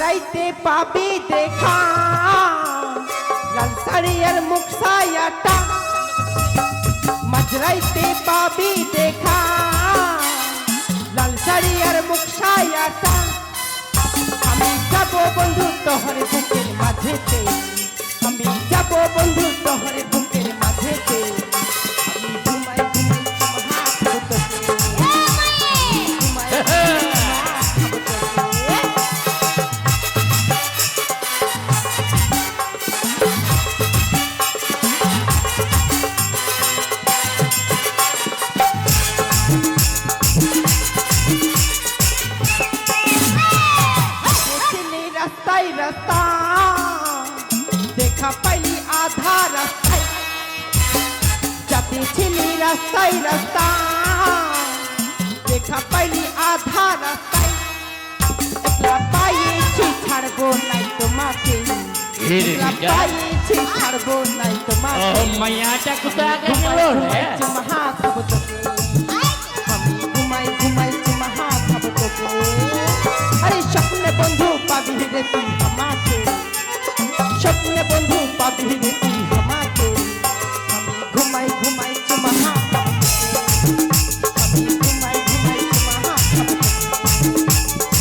মাঝরাইতে পাবি দেখা। লাল শাড়ি আর মুখ সায়াটা মাঝরাইতে পাবি দেখা। লাল শাড়ি আর মুখ সায়াটা আমি যাব বন্ধু তোহর বুকের মাঝেতে। আমি যাব বন্ধু তোহর বুকের মাঝেতে। রাস্তায় রাস্তা। দেখা পাইলি আধা রাস্তায় যাতে ছিলি রাস্তায় রাস্তা। দেখা পাইলি আধা রাস্তায়। একলা পাইছি ছাড়বো নাই তোমাকে। পাইছি ছাড়বো নাই তোমাকে। মাইয়াটা কোথায় গেল? রে ঘুমাই রে তুই আমাকে। স্বপ্নে বন্ধু পাবি রে তুই আমাকে। আমি ঘুমাই ঘুমাই চুমা আমি ঘুমাই ঘুমাই চুমা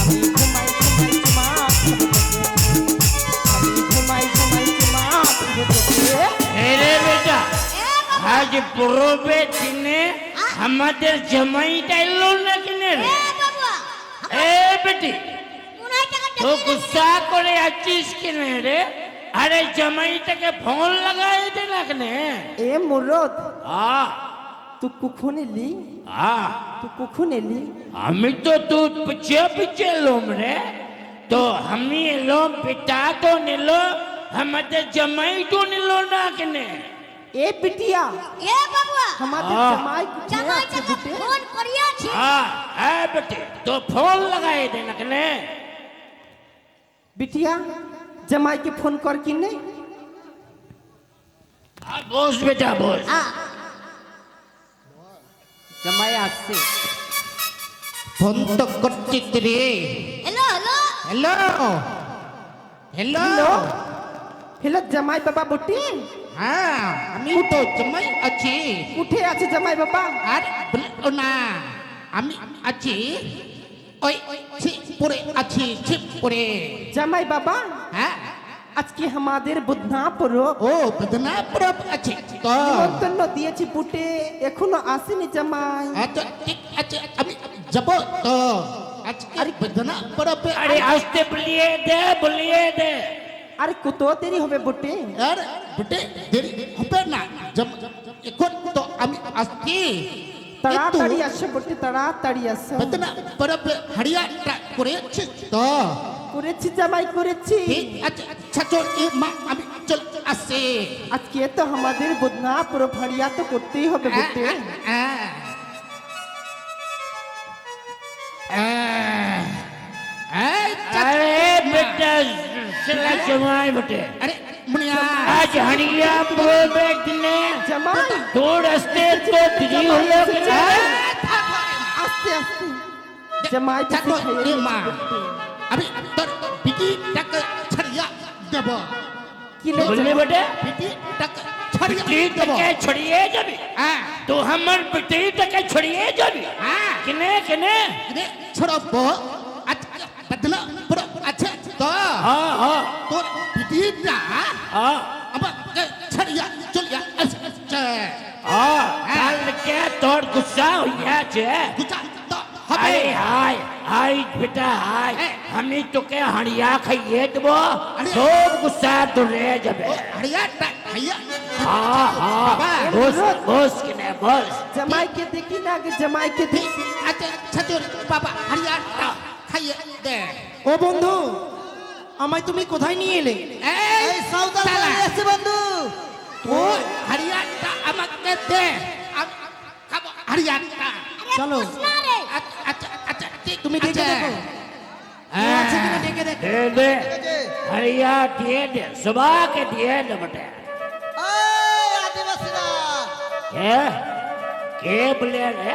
আমি ঘুমাই ঘুমাই চুমা আমি ঘুমাই ঘুমাই চুমা খাব তোকে এ রে বেটা আজ পূর্বে দিনে আমাদের জামাইটা এলো না কিনে? এ বেটি তো গুসা করে আছিস কেন রে? আরে জামাইটাকে ফোন লাগাই দে লাগনে এ মুরদ আ। তুই কখন এলি? আ। তুই কখন এলি? আমি তো তুই পিছিয়ে পিছিয়ে এলাম রে। তো আমি এলাম পিতা তো নিল আমাদের জামাইটু নিল না কেনে। এ পিটিয়া এ বাবা আমাদের জামাই জামাইটাকে ফোন করিয়াছি। হ্যাঁ হ্যাঁ বেটে তো ফোন লাগাই দে না কেনে बिटिया जमाई के फोन कर कि नहीं हाँ बोस बेटा बोस আ जमाई আসছে ফোন তো করছিস রে hello hello hello hello hello hello জামাই বাবা বুটি হ্যাঁ আমি তো জমাই আছি উঠে আছে জামাই বাবা আর বলো না আমি আছি ওই ছিপপুরে আছি ছিপপুরে জামাই বাবা হ্যাঁ? আজকে আমাদের বুধনাপুর ও বুধনাপুর আছে। তো। নিমন্ত্রণ দিয়েছি বুটে এখনও আসেনি জামাই। আচ্ছা ঠিক আছে আমি যাব তো। আজকে আরে পরব আরে আসতে বলিয়ে দে বলিয়ে দে। আরে কত দেরি হবে বুটে? আর বুটে দেরি হবে না। এখন তো আমি আসছি। তাড়াতাড়ি আসছে বলতে তাড়াতাড়ি আসছে বেতনা পরব হরিয়া করেছি তো করেছি জামাই করেছি আচ্ছা চল মা আমি চল আসছে আজকে তো আমাদের বদনা পরব হরিয়া তো করতেই হবে বলতে এই আরে आज हरिया बैठ ने थोड़ हस्ते तो तुझी हो जमाई देखो ये माँ अभी तो बिकी टक छड़िया देबो किले बोलने बेटे बिकी टक छड़िया देबो के छड़िए जबी हां तो हमर बिटी टक छड़िए जबी हां किने किने किने छोड़बो अच्छा बदला पर अच्छा तो हां हां तो दीदा आ अब छड़िया चलिया अच्छा आ काल के तोर गुस्सा होया छे गुस्सा तो हबे हाय हाय बेटा हाय हमनी तो के हड़िया खइए दबो सब गुस्सा तुरे जबे हड़िया खइया हाँ हाँ बोस बोस के ने बोस जमाई के देखी ना के जमाई के देखी अच्छा छतुर पापा हड़िया खाइए दे ओ बंधु আমায় তুমি কোথায় নিয়ে এলে? এই সাউদালা বন্ধু। ও হারিয়াটা আমাকে দে। হারিয়াটা। চলো। আচ্ছা আচ্ছা, আচ্ছা তুমি দেখে। আচ্ছা। দেখো। হ্যাঁ। আচ্ছা তুমি দে হরিয়া দিয়ে দিয়ে দে বটে। কে? বলে রে?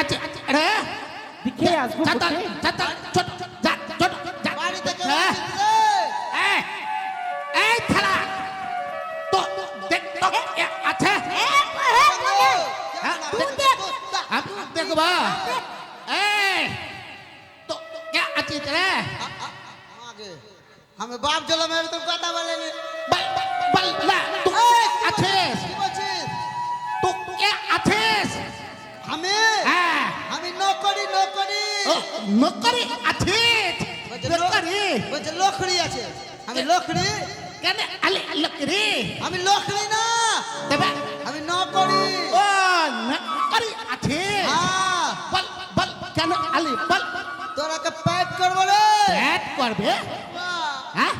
আচ্ছা আচ্ছা রে। দেখে আসব এই থালা তো আছে বাপ জল মেরে লোকড়ি কেন? আলে লকরি। আমি লোকড়ি না। দেবা। আমি নকরি ও নকরি আছে। হ্যাঁ। বল বল কেন আলে বল। তোরাকে প্যাক করব রে। ব্যাট করবে? বাহ। হ্যাঁ?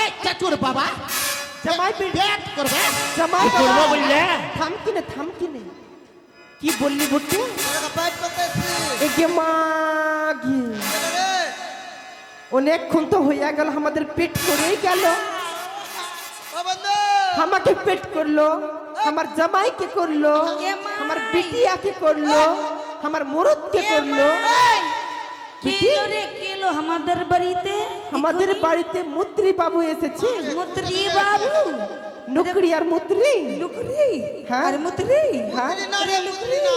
এই চাচুর বাবা। জামাই পেট ব্যাট করবে? জামাই করব। বললে? থাম কিনে থাম কিনে কি বললি বুট্টু? তোরাকে প্যাক করতে এসছি। এগে মাগি কেন রে? অনেকক্ষণ তো হইয়া গেল আমাদের পেট করেই গেল। আমাকে পেট করল আমার জামাইকে করল আমার বিটিয়াকে করল আমার মরদকে করল। আমাদের বাড়িতে? আমাদের বাড়িতে মুত্রি বাবু এসেছে। মুত্রি বাবু? নুকরি আর মুত্রি লুকরি হ্যাঁ। আর মুত্রি হ্যাঁ। মুকরি না রে মুকরি না।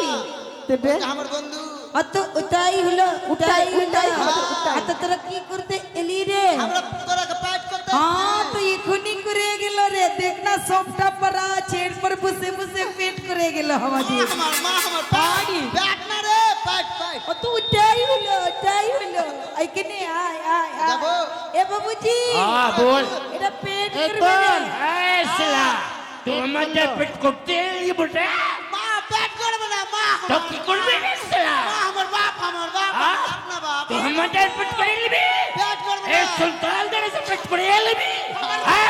দেবে আমার বন্ধু। অত ওটাই হলো ওটাই হলো ওটাই হবে, ওটাই। এত তোরা কি করতে এলি রে আমরা তোরাকে প্যাক করতে হ্যাঁ তো এখনই করে গেল রে দেখ না সবটা পরা ছেড় पर বসে বসে পেট করে গেল আমাদের আমার মা আমার পানি। প্যাক না রে প্যাক প্যাক ও তো ওটাই হলো ওটাই হলো এইখানে আয় আয় আয় যাব? এ বাবুজি হ্যাঁ বল এটা পেট এই করবে রে তোর এই শিলা তুই আমাদের পেট করতে এলি বটে মা প্যাক করবে না মা তো কি করবি আপনার বাপ তুই আমাদের পেট করে নিবি প্যাক করবে এই না সুলতান দের সে পেট করে নিবি এই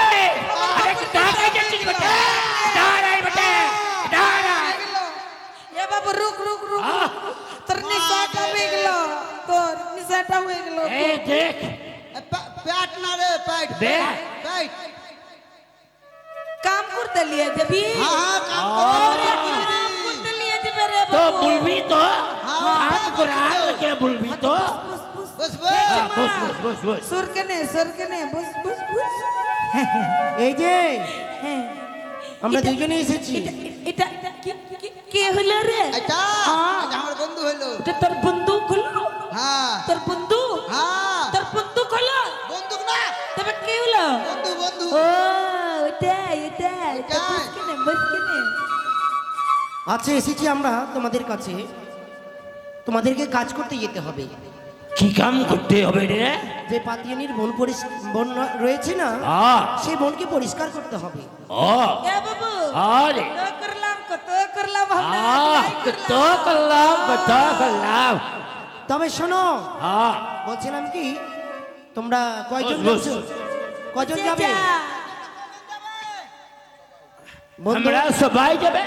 আরে টাকা যাচ্ছিস বটে দাঁড়াই বটে দাঁড়াই এ বাবু রুক রুক রুক আহ! তোর নিশাটা হয়ে গেল তোর নিশাটা হয়ে গেল এই দেখ প্যাক না রে প্যাক দেখ। প্যাক কাম করতে লিয়ে যাবি হ্যাঁ হ্যাঁ কাম ওরে করবে কাম করতে লিয়ে যাবে রে তো বাবু বলবি হ্যাঁ। এই যে আমরা দুজনে এসেছি। এটা এটা এটা কি হলো রে? এটা হ্যাঁ। আমার বন্ধু হলো। এটা তোর হলো? হ্যাঁ। তোর হ্যাঁ। তোর হলো? বন্দুক না। তবে কে হলো? বন্ধু বন্ধু। ও এটা আচ্ছা এসেছি আমরা তোমাদের কাছে। তোমাদেরকে কাজ করতে যেতে হবে। কি কাম করতে হবে রে? যে পাতিয়ানির বন পরিষ্কার বন রয়েছে না আ। সেই বনকে পরিষ্কার করতে হবে। ও এ বাবু? আরে করলাম কত করলাম কত করলাম। কত করলাম তবে শোনো আ। বলছিলাম কি তোমরা কয়জন বস। কয়জন যাবে? আমরা সবাই যাবে।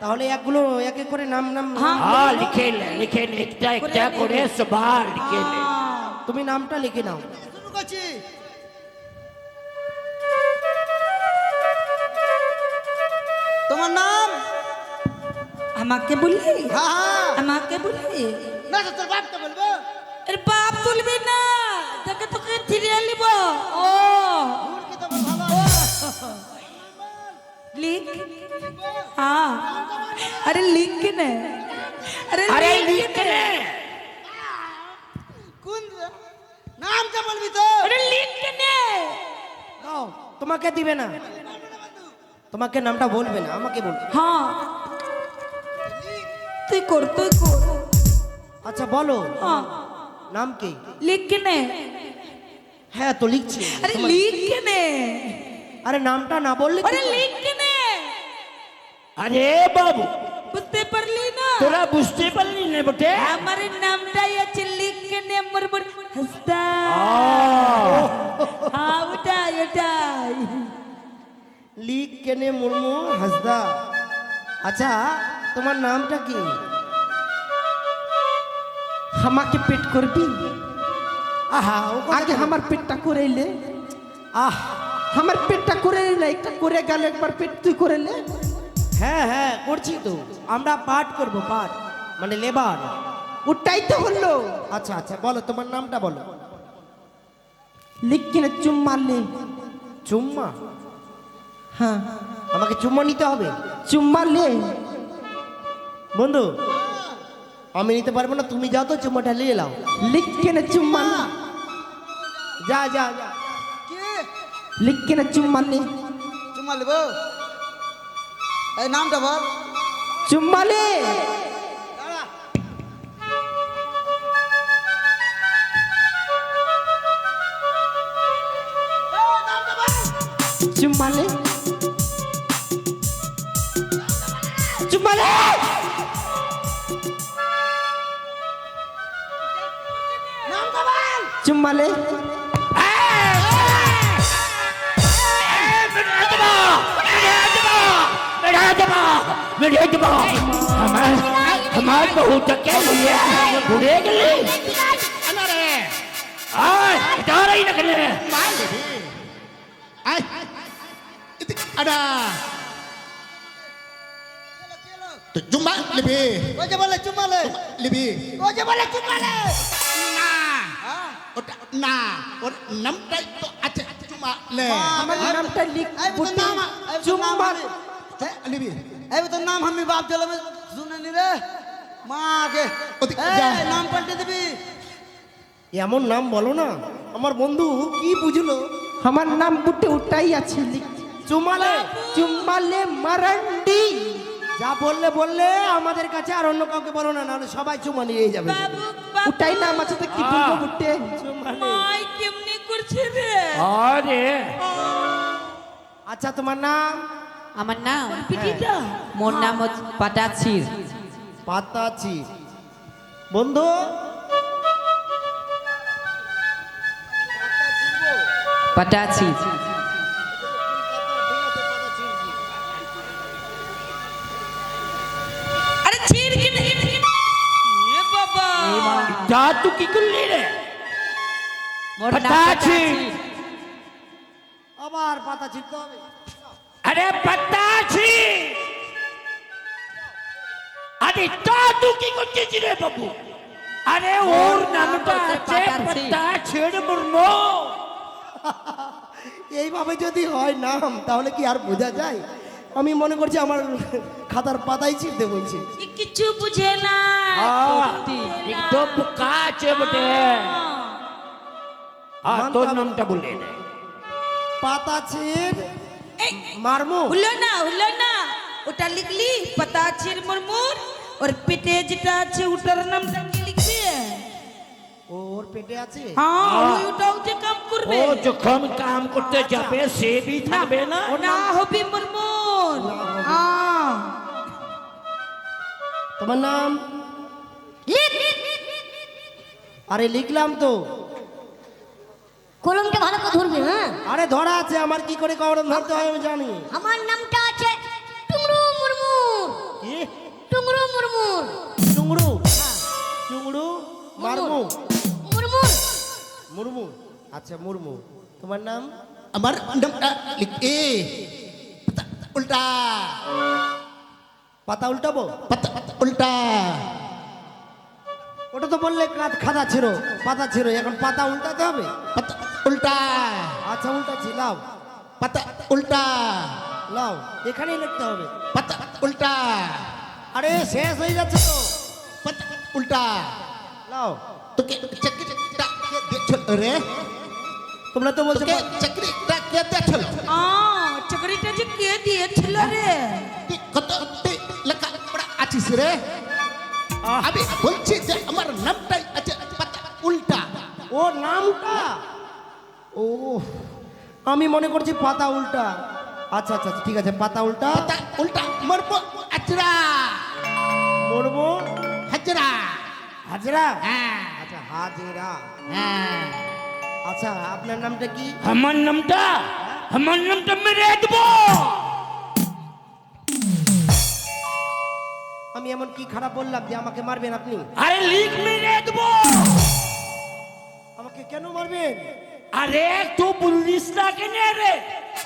তাহলে একগুলো এক এক করে নাম নাম হ্যাঁ। হ্যাঁ লিখে নে লিখে নে একটা একটা করে সবার লিখে নে। তুমি নামটা লিখে নাও। শুরু করছি তোমার নাম? আমাকে বললি? হ্যাঁ। আমাকে বললি? না তো তোর বাপকে বলব। এর বাপ তুলবি না তোকে তোকে ফিরে নিব ও। हाँ अरे लिख के ने अरे আরে लिख লিখে নে কোন নামটা বলবি তো अरे लिख के ने দাও তোমাকে দিবে না তোমাকে নামটা বলবে না আমাকে বলবে हाँ তুই কর তুই কর আচ্ছা বলো हाँ নাম কি लिख के ने হ্যাঁ তো লিখছি अरे তোমার- लिख के ने আরে নামটা না বললে কি अरे করে? लिख के ने আরে বাবু বুঝতে পারলি না তোরা বুঝতে পারলি না বটে আমার নামটাই আছে লিখে নে মরমর হাসদা হ্যাঁ ওটাই ওটাই লিক কেনে মুর্মু হাসদা আচ্ছা তোমার নামটা কি আমাকে পেট করবি আহা আগে আমার পেটটা করে এলে আহ আমার পেটটা করে এলে একটা করে গেল একবার পেট তুই করে লে হ্যাঁ হ্যাঁ করছি তো। আমরা পাঠ করব পাঠ। মানে লেবার। ওটাই তো হলো। আচ্ছা আচ্ছা বলো তোমার নামটা বলো। লিখ কিনে চুম মারলে চুম্মা? হ্যাঁ। আমাকে চুম্মা নিতে হবে? চুম্মা লে বন্ধু আমি নিতে পারব না তুমি যাও তো চুম্মাটা নিয়ে নাও। লিখ কেনে চুম্মা যা যা যা। কি লিখ কেনে চুম্মা লে চুম্মা নেব এই নামটা বল। চুম্মা লে দাঁড়া। চুম্মা লে চুম্মা লে চুম্মা লে हमार बहू तक के लिए घुरे गली आय इधर ही न करे আই ইতি আডা তো জুম্মা লিবি ওই যে বলে চুম্মা লে লিবি ওই যে বলে চুম্মা লে না হ্যাঁ? ওটা না ওর নামটাই তো আছে জুম্মা লে আমার নামটা লিখ এই তো নাম এই তো নাম চুম্মা আমি- হ্যাঁ, লিবি এই তো নাম আমি বাপ জলমে শুনেনি রে। মা আগে। নাম পাল্টে দিবি। এমন নাম বলো না। আমার বন্ধু কি বুঝলো? আমার নাম বুটে ওটাই আছে চুমালে। চুম্মালে মারান্ডি। যা বললে বললে আমাদের কাছে আর অন্য কাউকে বলো না নাহলে সবাই চুমা নিয়ে যাবে। ওটাই নাম আছে তো কি বলব বুটে মাই কেমনি করছে রে। अरे আচ্ছা তোমার নাম? আমার নাম? হ্যাঁ। মোর নাম পাটাছির পাতাছির বন্ধু? পাটাছির যা তুই কি করলি রে? মোর পাতা আমার পাতা ছিড়তে হবে। અરે પતાશી అది తాతుకి కొట్టేసిరే బాబు అరే ఓర్ నమ్మట పత్తా ছেড়ে মুর্মো। এইভাবে যদি হয় নাম তাহলে কি আর বোঝা যায়? আমি মনে করছি আমার খাতার পাতাই ছিঁড়তে বলছি। কিছু বুঝে না। হ্যাঁ, একদম বোকা আছে বটে। আর তোর নামটা বলে পাতা ছিঁড় মারমু হলো না হলো না ওটা লিখলি পতা ছিড় মুরমুর ওর পেটে যেটা আছে ওটার নামটা কি লিখবি ওর পেটে আছে হ্যাঁ ওই ওটাও যে কাম করবে ও যখন কাম করতে যাবে সে भी থাকবে না না হবি মুরমুর হ্যাঁ তোমার নাম আরে লিখলাম তো কলমটা ভালো করে ধরবে আরে ধরা আছে আমার কি করে কলম ধরতে হয় আমি জানি। আমার নামটা আছে টুংরু মুরমুর কি? টুংরু মুরমুর চুংড়ু চুংড়ু মারমু। মুরমুর মুরমু। আচ্ছা মুরমু। তোমার নাম? আমার নামটা লিখে পাতা উল্টা। পাতা উল্টাবো? পাতা পাতা উল্টা। ওটা তো বললে কাত- খাতা ছিল পাতা ছিল এখন পাতা উল্টাতে হবে? পাতা উল্টা। আচ্ছা উল্টাচ্ছি লাও। পাতা উল্টা। লাও। এখানেই লিখতে হবে। পাতা উল্টা। আরে শেষ হয়ে যাচ্ছে তো। পাতা উল্টা। লাও। তোকে চাকরিটা কে দিয়েছিল রে? তোমরা তো বলছো চাকরিটা কে দিয়েছিল আ চাকরিটা যে কে দিয়েছিল রে? কত তুই লেখাপড়া আছিস রে? আমি বলছি যে আমার নামটাই আছে পাতা উল্টা। ও নামটা? ও আমি মনে করছি পাতা উল্টা। আচ্ছা আচ্ছা আচ্ছা, ঠিক আছে পাতা উল্টা। উল্টা। মরবো। আচরা মুরমুর হাজরা। হাজরা? হ্যাঁ। আচ্ছা হাজরা। হ্যাঁ। আচ্ছা আপনার নামটা কি? আমার নামটা আমার নামটা মেরে দেবো। আমি এমন কি খারাপ বললাম যে আমাকে মারবেন আপনি? আরে লিখ মেরে দেবো। আমাকে কেন মারবেন? আরে তুই বলিস না কেন রে?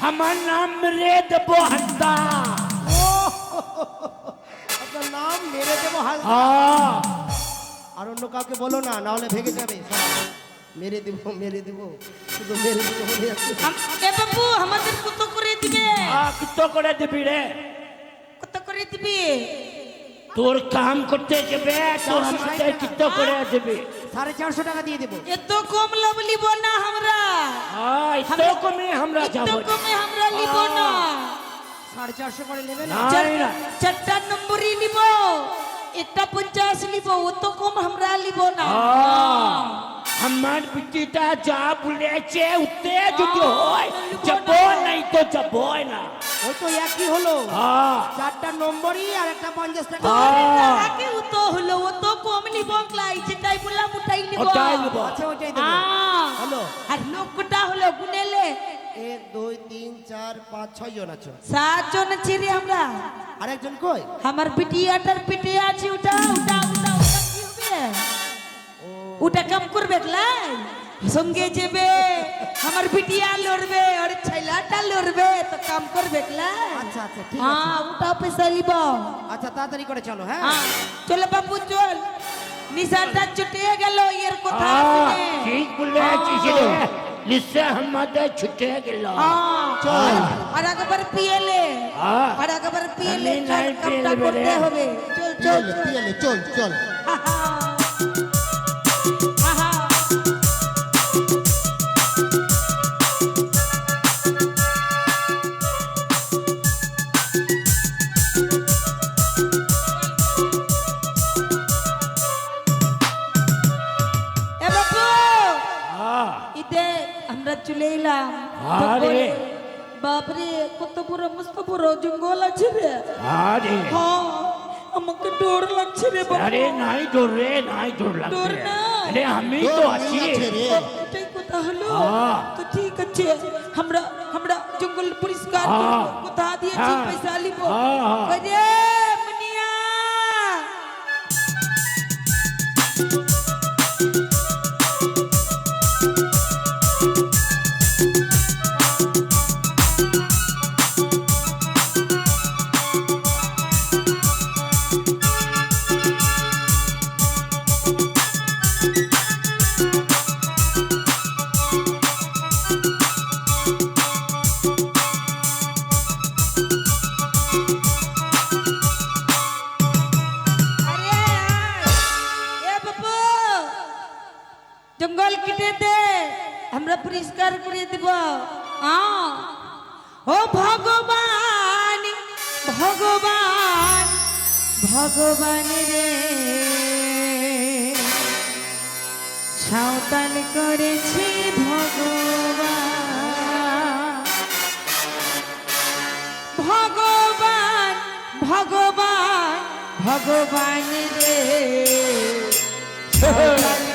আমার নাম মেরে দেবো হান্দা আপনার নাম মেরে দেবো হাল হ্যাঁ আর অন্য কাউকে বলো না না হলে ভেঙে যাবে। মেরে দেবো মেরে দেবো। শুধু মেরে দেবো বলে। এ বাবু আমাদের কত করে দিবে? কত করে দিবি রে? কত করে দিবে? তোর কাম করতে যাবে তোর আমাদের কত করে দিবি? সাড়ে চারশো টাকা দিয়ে দেবো। এত কম লাভ লিব না আমরা। এত কমে আমরা এত যাব কমে আমরা লিব না। সাড়ে চারশো করে নেবেন চারটার না চারটা নম্বরই লিব। একটা পঞ্চাশ লিব অত কম আমরা লিব না। আমার বিটিটা যা বলেছে উঠতে যদি হয়। যাব নাই তো যাব না। ওই তো একই হলো। হ্যাঁ। চারটা নম্বরই আর একটা পঞ্চাশ টাকা। হ্যাঁ। আগে অত হলো অত কম লিব ক্লাই যেটাই বললাম ওটাই লিব ওটাই নিব। আচ্ছা ওইটাই দেবো। হলো আর লোকটা হলো গুনেলে। এক দুই তিন চার পাঁচ ছয় জন আছো। সাতজন আছি রে আমরা। আরেকজন কই? আমার বিটিয়াটার পিঠে আছে ওটা ওটা ওটা ওটা কি হবে? ওটা কাম করবে লাই সঙ্গে যাবে আমার বিটিয়া লড়বে আর ছেলাটা লড়বে তো কাম করবে লাই আচ্ছা আচ্ছা ঠিক আছে হ্যাঁ ওটা পয়সা লিব আচ্ছা তাড়াতাড়ি করে চলো হ্যাঁ হ্যাঁ চলো বাবু চল নিশাটা ছুটে গেল এর কথা হ্যাঁ, শুনে ঠিক বলেছিস রে নিশ্চয় আমাদের ছুটে গেল হ্যাঁ, চল। আর একবার পিয়েলে হ্যাঁ। আর একবার পিয়েলে আমি নাই কামটা পিয়েলে করতে রে। হবে চল চল পিয়ালে চল পিয়ালে চল কত বড় মস্ত বড় জঙ্গল আছে রে আরে হ্যাঁ আমাকে ডর লাগছে রে বাপু আরে নাই ডর রে নাই ডর লাগছে ডর না। আরে আমি তো আছি এটাই কথা হলো হ্যাঁ। তো ঠিক আছে আমরা আমরা জঙ্গল পরিষ্কার হ্যাঁ। কথা দিয়েছি হ্যাঁ। পয়সা লিব হ্যাঁ, হ্যাঁ। কই রে মুনিয়া জঙ্গল কেটে দে আমরা পরিষ্কার করে দিব। ও ভগবান ভগবান ভগবান রে। সাঁওতাল করেছে ভগবান। ভগবান ভগবান ভগবান রে। সাঁওতাল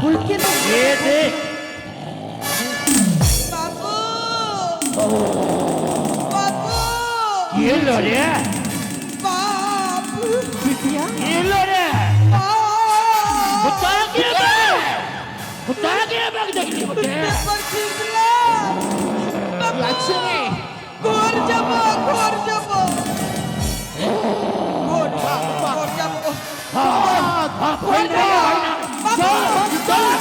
खुल के तो ये देख बाबू बाबू ये लो रे। बाबू बिटिया। ये लो रे। बता के बग। बता के बग देख ली मुझे। पर चिल्ला लक्ष्मी गोर जबो गोर जबो। गोर जबो गोर जबो। हाँ हाँ Vitória! Vitória!